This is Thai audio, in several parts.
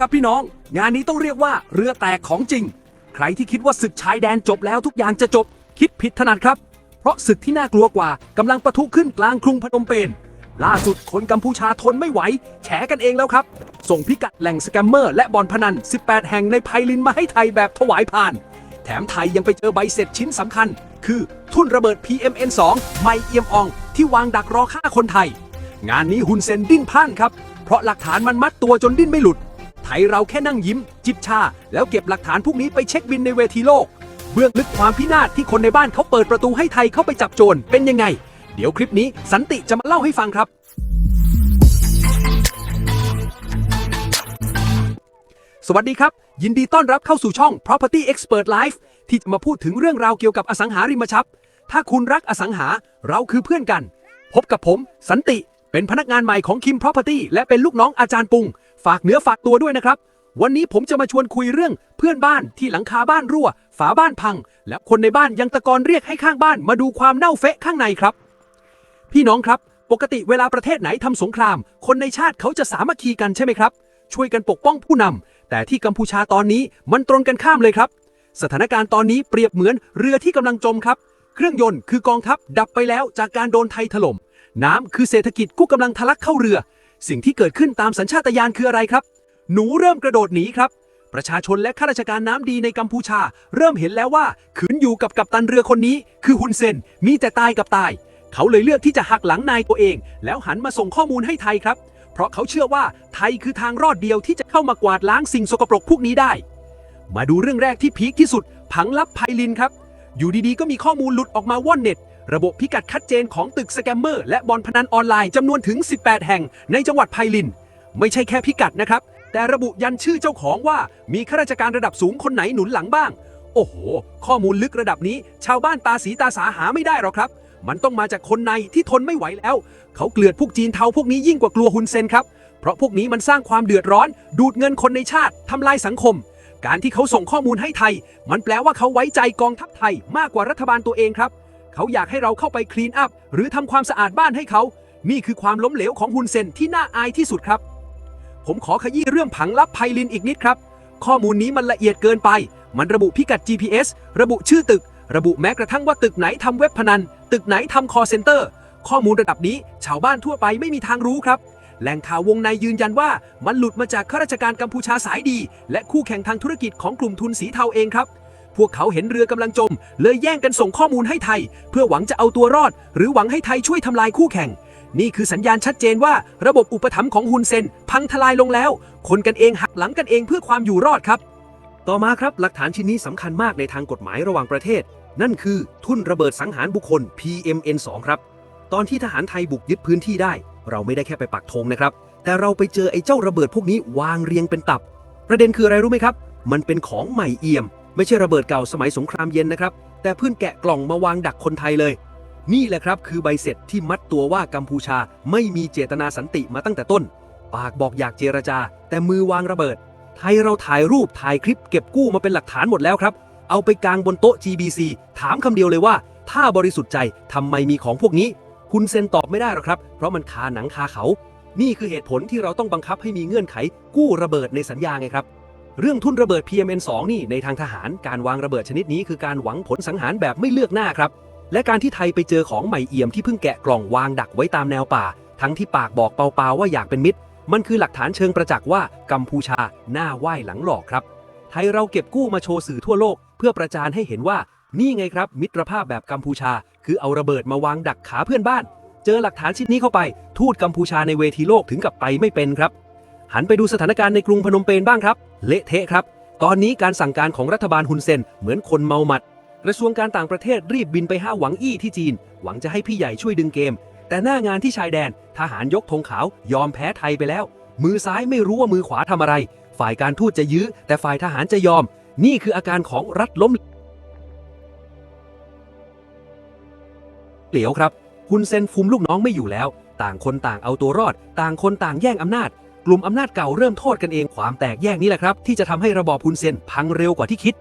ครับพี่น้อง งานนี้ต้องเรียกว่าเรือแตกของจริง ใครที่คิดว่าศึกชายแดนจบแล้วทุกอย่างจะจบ คิดผิดถนัดครับ เพราะศึกที่น่ากลัวกว่ากำลังประทุขึ้นกลางกรุงพนมเปญล่าสุดคนกัมพูชาทนไม่ไหว แฉกันเองแล้วครับ ส่งพิกัดแหล่งสแกมเมอร์และบอลพนัน 18 แห่งในไพลินมาให้ไทยแบบถวายผ่าน แถมไทยยังไปเจอใบเสร็จชิ้นสำคัญ คือทุ่นระเบิด PMN2 ไมเอียมออง ที่วางดักรอฆ่าคนไทย งานนี้ฮุนเซนดิ้นพล่านครับ เพราะหลักฐานมันมัดตัวจนดิ้นไม่หลุด ทยเราแค่นั่งยิ้ม จิบชา แล้วเก็บหลักฐานพวกนี้ไปเช็คบินในเวทีโลก เบื้องลึกความพินาศที่คนในบ้านเขาเปิดประตูให้ไทยเข้าไปจับโจรเป็นยังไง เดี๋ยวคลิปนี้สันติจะมาเล่าให้ฟังครับสวัสดีครับ ยินดีต้อนรับเข้าสู่ช่อง Property Expert Life ที่จะมาพูดถึงเรื่องราวเกี่ยวกับอสังหาริมทรัพย์ ถ้าคุณรักอสังหาเราคือเพื่อนกัน พบกับผม สันติ เป็นพนักงานใหม่ของ Kim Property และเป็นลูกน้องอาจารย์ปุง ฝากเนื้อฝากตัวด้วยนะครับ วันนี้ผมจะมาชวนคุยเรื่องเพื่อนบ้านที่หลังคาบ้านรั่ว ฝาบ้านพัง และคนในบ้านยังตะกอนเรียกให้ข้างบ้านมาดูความเน่าเฟะข้างในครับ พี่น้องครับ ปกติเวลาประเทศไหนทำสงคราม คนในชาติเขาจะสามัคคีกันใช่ไหมครับ ช่วยกันปกป้องผู้นำแต่ที่กัมพูชาตอนนี้มันตรงกันข้ามเลยครับ สถานการณ์ตอนนี้เปรียบเหมือนเรือที่กำลังจมครับ เครื่องยนต์คือกองทัพดับไปแล้วจากการโดนไทยถล่ม น้ำคือเศรษฐกิจกู้กำลังทะลักเข้าเรือ สิ่งที่เกิดขึ้นตามสัญชาตญาณคืออะไรครับ หนูเริ่มกระโดดหนีครับ ประชาชนและข้าราชการน้ำดีในกัมพูชา เริ่มเห็นแล้วว่าขืนอยู่กับกัปตันเรือคนนี้ คือฮุนเซนมีแต่ตายกับตาย เขาเลยเลือกที่จะหักหลังนายตัวเอง แล้วหันมาส่งข้อมูลให้ไทยครับ เพราะเขาเชื่อว่าไทยคือทางรอดเดียวที่จะเข้ามากวาดล้างสิ่งสกปรกพวกนี้ได้ มาดูเรื่องแรกที่พีคที่สุด ผังลับไพลินครับ อยู่ดีๆก็มีข้อมูลหลุดออกมาว่อนเน็ต ระบบพิกัดชัดเจนของตึกสแกมเมอร์และบอลพนันออนไลน์จำนวนถึง 18 แห่งในจังหวัดไพลิน ไม่ใช่แค่พิกัดนะครับ แต่ระบุยันชื่อเจ้าของว่ามีข้าราชการระดับสูงคนไหนหนุนหลังบ้าง โอ้โห ข้อมูลลึกระดับนี้ ชาวบ้านตาสีตาสาหาไม่ได้หรอกครับ มันต้องมาจากคนในที่ทนไม่ไหวแล้ว เขาเกลียดพวกจีนเทาพวกนี้ยิ่งกว่ากลัวฮุนเซนครับเพราะพวกนี้มันสร้างความเดือดร้อน ดูดเงินคนในชาติทำลายสังคมการที่เขาส่งข้อมูลให้ไทย มันแปลว่าเขาไว้ใจกองทัพไทยมากกว่ารัฐบาลตัวเองครับ เขาอยากให้เราเข้าไปคลีนอัพหรือทำความสะอาดบ้านให้เขา นี่คือความล้มเหลวของฮุนเซนที่น่าอายที่สุดครับ ผมขอขยี้เรื่องผังลับไพลินอีกนิดครับ ข้อมูลนี้มันละเอียดเกินไป มันระบุพิกัด GPS ระบุชื่อตึก ระบุแม้กระทั่งว่าตึกไหนทำเว็บพนัน ตึกไหนทำคอเซ็นเตอร์ ข้อมูลระดับนี้ ชาวบ้านทั่วไปไม่มีทางรู้ครับแหล่งข่าววงในยืนยันว่ามันหลุดมาจากข้าราชการกัมพูชาสายดี และคู่แข่งทางธุรกิจของกลุ่มทุนสีเทาเองครับ พวกเขาเห็นเรือกำลังจม เลยแย่งกันส่งข้อมูลให้ไทย เพื่อหวังจะเอาตัวรอด หรือหวังให้ไทยช่วยทำลายคู่แข่ง นี่คือสัญญาณชัดเจนว่าระบบอุปถัมภ์ของฮุนเซน พังทลายลงแล้ว คนกันเองหักหลังกันเองเพื่อความอยู่รอดครับ ต่อมาครับหลักฐานชิ้นนี้สำคัญมากในทางกฎหมายระหว่างประเทศ นั่นคือทุ่นระเบิดสังหารบุคคล PMN2 ครับตอนที่ทหารไทยบุกยึดพื้นที่ได้ เราไม่ได้แค่ไปปักธงนะครับ แต่เราไปเจอไอ้เจ้าระเบิดพวกนี้วางเรียงเป็นตับ ประเด็นคืออะไรรู้ไหมครับ มันเป็นของใหม่เอี่ยม ไม่ใช่ระเบิดเก่าสมัยสงครามเย็นนะครับ แต่เพื่อนแกะกล่องมาวางดักคนไทยเลย นี่แหละครับคือใบเสร็จที่มัดตัวว่ากัมพูชาไม่มีเจตนาสันติมาตั้งแต่ต้น ปากบอกอยากเจรจา แต่มือวางระเบิด ไทยเราถ่ายรูปถ่ายคลิปเก็บกู้มาเป็นหลักฐานหมดแล้วครับ เอาไปกางบนโต๊ะ GBC ถามคำเดียวเลยว่า ถ้าบริสุทธิ์ใจทำไมมีของพวกนี้ คุณเซนตอบไม่ได้หรอกครับ เพราะมันคาหนังคาเขา นี่คือเหตุผลที่เราต้องบังคับให้มีเงื่อนไขกู้ระเบิดในสัญญาไงครับ เรื่องทุนระเบิด PMN2 นี่ในทางทหารการวางระเบิดชนิดนี้คือการหวังผลสังหารแบบไม่เลือกหน้าครับ และการที่ไทยไปเจอของใหม่เอี่ยมที่เพิ่งแกะกล่องวางดักไว้ตามแนวป่า ทั้งที่ปากบอกเปล่าๆว่าอยากเป็นมิตร มันคือหลักฐานเชิงประจักษ์ว่ากัมพูชาหน้าไหว้หลังหลอกครับ ไทยเราเก็บกู้มาโชว์สื่อทั่วโลก เพื่อประจานให้เห็นว่านี่ไงครับ มิตรภาพแบบกัมพูชา คือเอาระเบิดมาวางดักขาเพื่อนบ้าน เจอหลักฐานชิ้นนี้เข้าไป ทูตกัมพูชาในเวทีโลกถึงกับไปไม่เป็นครับ หันไปดูสถานการณ์ในกรุงพนมเปญบ้างครับ เละเทะครับ ตอนนี้การสั่งการของรัฐบาลฮุนเซนเหมือนคนเมาหมัด กระทรวงการต่างประเทศรีบบินไปห้าหวังอี้ที่จีน หวังจะให้พี่ใหญ่ช่วยดึงเกม แต่หน้างานที่ชายแดน ทหารยกธงขาวยอมแพ้ไทยไปแล้ว มือซ้ายไม่รู้ว่ามือขวาทำอะไร ฝ่ายการทูตจะยื้อ แต่ฝ่ายทหารจะยอม นี่คืออาการของรัฐล้มเหลวครับฮุนเซนฟุมลูกน้องไม่อยู่แล้ว ต่างคนต่างเอาตัวรอด ต่างคนต่างแย่งอำนาจ กลุ่มอำนาจเก่าเริ่มโทษกันเองความแตกแยกนี้แหละครับ ที่จะทำให้ระบอบฮุนเซนพังเร็วกว่าที่คิด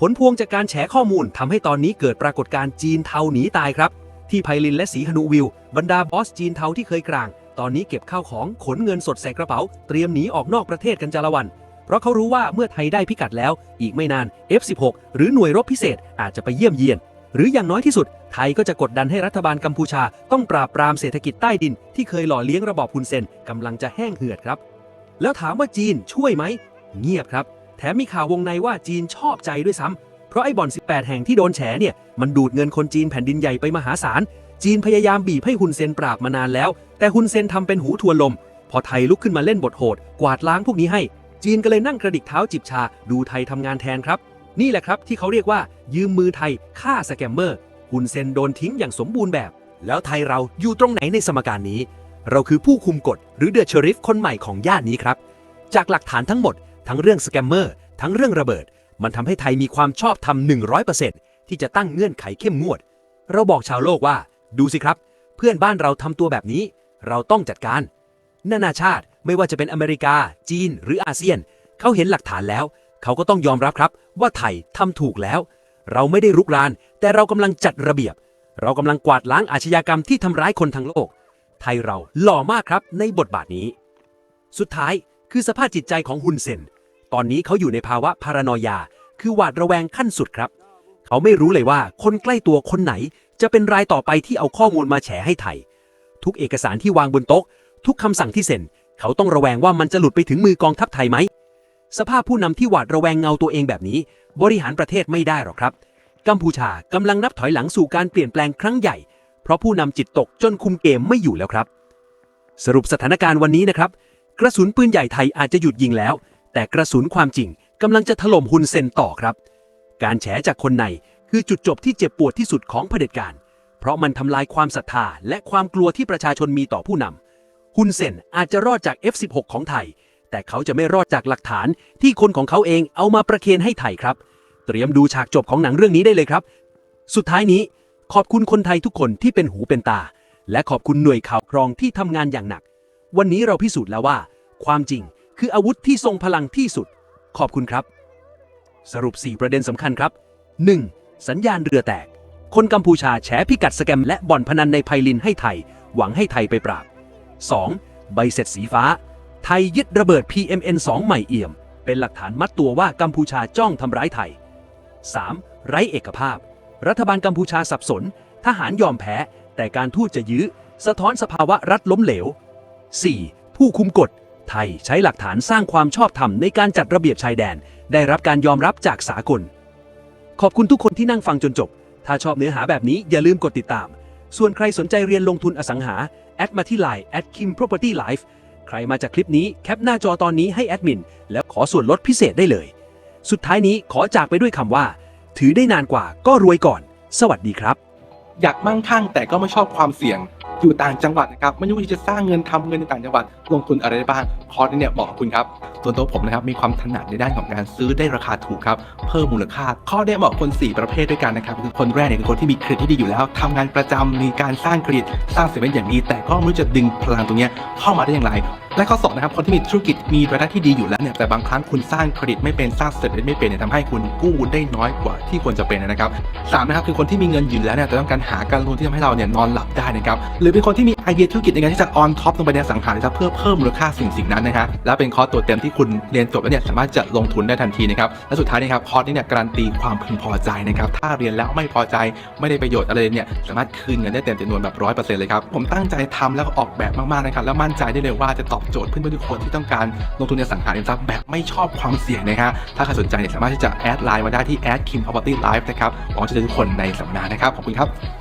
ผลพวงจากการแฉข้อมูลทำให้ตอนนี้เกิดปรากฏการณ์จีนเทาหนีตายครับ ที่ไพลินและสีหนุวิว บรรดาบอสจีนเทาที่เคยกลาง ตอนนี้เก็บข้าวของขนเงินสดใส่กระเป๋า เตรียมหนีออกนอกประเทศกันจาละวัน เพราะเขารู้ว่าเมื่อไทยได้พิกัดแล้ว อีกไม่นาน F16 หรือหน่วยรบพิเศษอาจจะไปเยี่ยมเยียน หรืออย่างน้อยที่สุด ไทยก็จะกดดันให้รัฐบาลกัมพูชาต้องปราบปรามเศรษฐกิจใต้ดิน ที่เคยหล่อเลี้ยงระบอบฮุนเซนกำลังจะแห้งเหือดครับ แล้วถามว่าจีนช่วยไหม เงียบครับ แถมมีข่าววงในว่าจีนชอบใจด้วยซ้ำเพราะไอ้บ่อน 18 แห่งที่โดนแฉเนี่ยมันดูดเงินคนจีนแผ่นดินใหญ่ไปมหาศาลจีนพยายามบีบให้ฮุนเซนปราบมานานแล้ว แต่ฮุนเซนทำเป็นหูทวนลม พอไทยลุกขึ้นมาเล่นบทโหด กวาดล้างพวกนี้ให้ จีนก็เลยนั่งกระดิกเท้าจิบชา ดูไทยทำงานแทนครับ นี่แหละครับที่เขาเรียกว่า ยืมมือไทยฆ่าสแกมเมอร์ ฮุนเซนโดนทิ้งอย่างสมบูรณ์แบบ แล้วไทยเราอยู่ตรงไหนในสมการนี้ เราคือผู้คุมกฎหรือเดอะเชอริฟคนใหม่ของย่านนี้ครับ จากหลักฐานทั้งหมด ทั้งเรื่องสแกมเมอร์ทั้งเรื่องระเบิด มันทำให้ไทยมีความชอบธรรม100%ที่จะตั้งเงื่อนไขเข้มงวด เราบอกชาวโลกว่า ดูสิครับ เพื่อนบ้านเราทำตัวแบบนี้ เราต้องจัดการ นานาชาติไม่ว่าจะเป็นอเมริกา จีน หรืออาเซียน เขาเห็นหลักฐานแล้ว เขาก็ต้องยอมรับครับว่าไทยทำถูกแล้ว เราไม่ได้รุกราน แต่เรากำลังจัดระเบียบ เรากำลังกวาดล้างอาชญากรรมที่ทำร้ายคนทั้งโลก ไทยเราหล่อมากครับในบทบาทนี้ สุดท้ายคือสภาพจิตใจของฮุนเซน ตอนนี้เขาอยู่ในภาวะพารานอยา คือหวาดระแวงขั้นสุดครับ เขาไม่รู้เลยว่าคนใกล้ตัวคนไหน จะเป็นรายต่อไปที่เอาข้อมูลมาแฉให้ไทย ทุกเอกสารที่วางบนโต๊ะ ทุกคำสั่งที่เซ็น เขาต้องระแวงว่ามันจะหลุดไปถึงมือกองทัพไทยไหม สภาพผู้นำที่หวาดระแวงเงาตัวเองแบบนี้ บริหารประเทศไม่ได้หรอกครับ กัมพูชากำลังนับถอยหลังสู่การเปลี่ยนแปลงครั้งใหญ่ เพราะผู้นำจิตตกจนคุมเกมไม่อยู่แล้วครับ สรุปสถานการณ์วันนี้นะครับ กระสุนปืนใหญ่ไทยอาจจะหยุดยิงแล้ว แต่กระสุนความจริงกำลังจะถล่มฮุนเซนต่อครับ การแฉจากคนในคือจุดจบที่เจ็บปวดที่สุดของเผด็จการ เพราะมันทำลายความศรัทธาและความกลัวที่ประชาชนมีต่อผู้นำฮุนเซนอาจจะรอดจาก F16 ของไทย แต่เขาจะไม่รอดจากหลักฐานที่คนของเขาเองเอามาประเคนให้ไทยครับ เตรียมดูฉากจบของหนังเรื่องนี้ได้เลยครับ สุดท้ายนี้ ขอบคุณคนไทยทุกคนที่เป็นหูเป็นตา และขอบคุณหน่วยข่าวกรองที่ทำงานอย่างหนัก วันนี้เราพิสูจน์แล้วว่า ความจริงคืออาวุธที่ทรงพลังที่สุด ขอบคุณครับ สรุป 4 ประเด็นสำคัญครับ 1. สัญญาณเรือแตก คนกัมพูชาแฉพิกัดสแกมและบ่อนพนันในไพลินให้ไทย หวังให้ไทยไปปราบ 2. ใบเสร็จสีฟ้า ไทยยึดระเบิด PMN2 ใหม่เอี่ยม เป็นหลักฐานมัดตัวว่ากัมพูชาจ้องทำร้ายไทย 3. ไร้เอกภาพ รัฐบาลกัมพูชาสับสน ทหารยอมแพ้ แต่การทูตจะยื้อ สะท้อนสภาวะรัฐล้มเหลว 4. ผู้คุมกฎ ไทยใช้หลักฐานสร้างความชอบธรรมในการจัดระเบียบชายแดน ได้รับการยอมรับจากสากล ขอบคุณทุกคนที่นั่งฟังจนจบ ถ้าชอบเนื้อหาแบบนี้อย่าลืมกดติดตาม ส่วนใครสนใจเรียนลงทุนอสังหา แอดมาที่ Line at kim property life ใครมาจากคลิปนี้แคปหน้าจอตอนนี้ให้แอดมินแล้วขอส่วนลดพิเศษได้เลย สุดท้ายนี้ขอจากไปด้วยคำว่า ถือได้นานกว่าก็รวยก่อน สวัสดีครับ อยากมั่งคั่งแต่ก็ไม่ชอบความเสี่ยง อยู่ต่างจังหวัดนะครับไม่รู้ว่าจะสร้างเงินทำเงินในต่างจังหวัด ลงทุนอะไรได้บ้างคอร์สเนี่ยเหมาะกับคุณครับส่วนตัวผมนะครับมีความถนัดในด้านของการซื้อได้ราคาถูกครับเพิ่มมูลค่า ข้อนี้เหมาะคน 4 ประเภทด้วยกันนะครับคือคนแรกเนี่ยคือคนที่มีเครดิตที่ดีอยู่แล้วทำงานประจำมีการสร้างเครดิตสร้างเสร็จอย่างดีแต่ก็ไม่รู้จะดึงพลังตรงเนี้ยเข้ามาได้อย่างไร และข้อสองนะครับคนที่มีธุรกิจมีรายได้ที่ดีอยู่แล้วเนี่ยแต่บางครั้งคุณสร้างเครดิตไม่เป็นสร้างเสร็จไม่เป็นเนี่ยทำให้คุณกู้ได้น้อยกว่าที่ควรจะเป็นนะครับสามนะครับคือคนที่มีเงินอยู่แล้วเนี่ยแต่ต้องการหาการลงทุนที่ทำให้เราเนี่ยนอนหลับได้นะครับหรือเป็นคนที่มี เดียธุรกิจในการที่จะออนท็อปลงไปในสังหาริมทรัพย์เพื่อเพิ่มมูลค่าสิ่งสิ่งนั้นนะฮะและเป็นคอร์สตัวเต็มที่คุณเรียนจบแล้วเนี่ยสามารถจะลงทุนได้ทันทีนะครับและสุดท้ายนะครับคอร์สนี้เนี่ยการันตีความพึงพอใจนะครับถ้าเรียนแล้วไม่พอใจไม่ได้ประโยชน์อะไรเนี่ยสามารถคืนเงินได้เต็มจำนวนแบบร้อยเปอร์เซ็นต์เลยครับผมตั้งใจทำแล้วก็ออกแบบมากๆนะครับแล้วมั่นใจได้เลยว่าจะตอบโจทย์เพื่อนๆทุกคนที่ต้องการลงทุนในสังหาริมทรัพย์แบบไม่ชอบความเสี่ยงนะฮะถ้าใครสนใจเนี่ยสามารถที่จะแอดไลน์มาได้ที่ ad kim property life นะครับหวังจะเจอทุกคนในสัปดาห์นะครับขอบคุณครับ